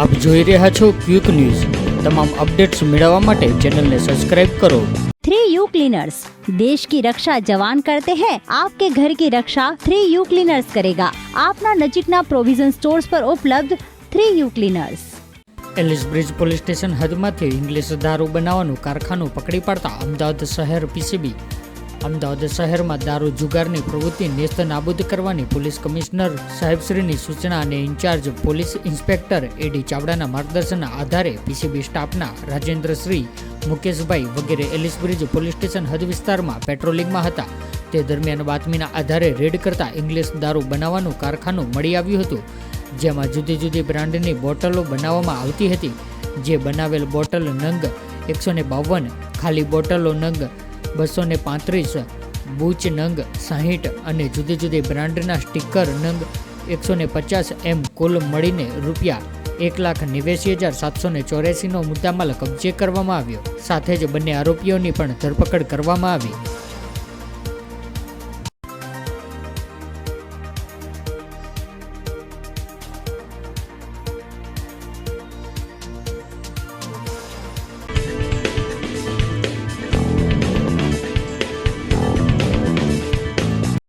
આપ જોઈ રહ્યા છો ક્વિક ન્યૂઝ. તમામ અપડેટ્સ મેળવવા માટે ચેનલને સબસ્ક્રાઇબ કરો. Three U cleaners. દેશ કી રક્ષા જવાન કરતે हैं आपके घर की रक्षा थ्री यू ક્લીનર્સ કરેગા. આપના નજીકના પ્રોવિઝન સ્ટોર્સ પર ઉપલબ્ધ three U cleaners. Ellis bridge police station હદમાંથી English દારૂ બનાવવાનું કારખાનું પકડી પાડતા અમદાવાદ શહેર પીસીબી અમદાવાદ શહેરમાં દારૂ જુગારની પ્રવૃત્તિ નેસ્ત નાબૂદ કરવાની પોલીસ કમિશનર સાહેબશ્રીની સૂચના અને ઇન્ચાર્જ પોલીસ ઇન્સ્પેક્ટર એડી ચાવડાના માર્ગદર્શનના આધારે પીસીબી સ્ટાફના રાજેન્દ્રશ્રી મુકેશભાઈ વગેરે એલિસ બ્રિજ પોલીસ સ્ટેશન હદ વિસ્તારમાં પેટ્રોલિંગમાં હતા. તે દરમિયાન બાતમીના આધારે રેડ કરતા ઇંગ્લિશ દારૂ બનાવવાનું કારખાનું મળી આવ્યું હતું. જેમાં જુદી જુદી બ્રાન્ડની બોટલો બનાવવામાં આવતી હતી. જે બનાવેલ બોટલ નંગ એકસો બાવન, ખાલી બોટલો નંગ બસો ને પાંત્રીસ, બૂચ નંગ સાહીઠ અને જુદી જુદી બ્રાન્ડના સ્ટીકર નંગ એકસો ને પચાસ એમ કુલ મળીને રૂપિયા એક લાખ નેવ્યાસી હજાર સાતસો ને ચોર્યાસીનો મુદ્દામાલ કબજે કરવામાં આવ્યો. સાથે જ બંને આરોપીઓની પણ ધરપકડ કરવામાં આવી.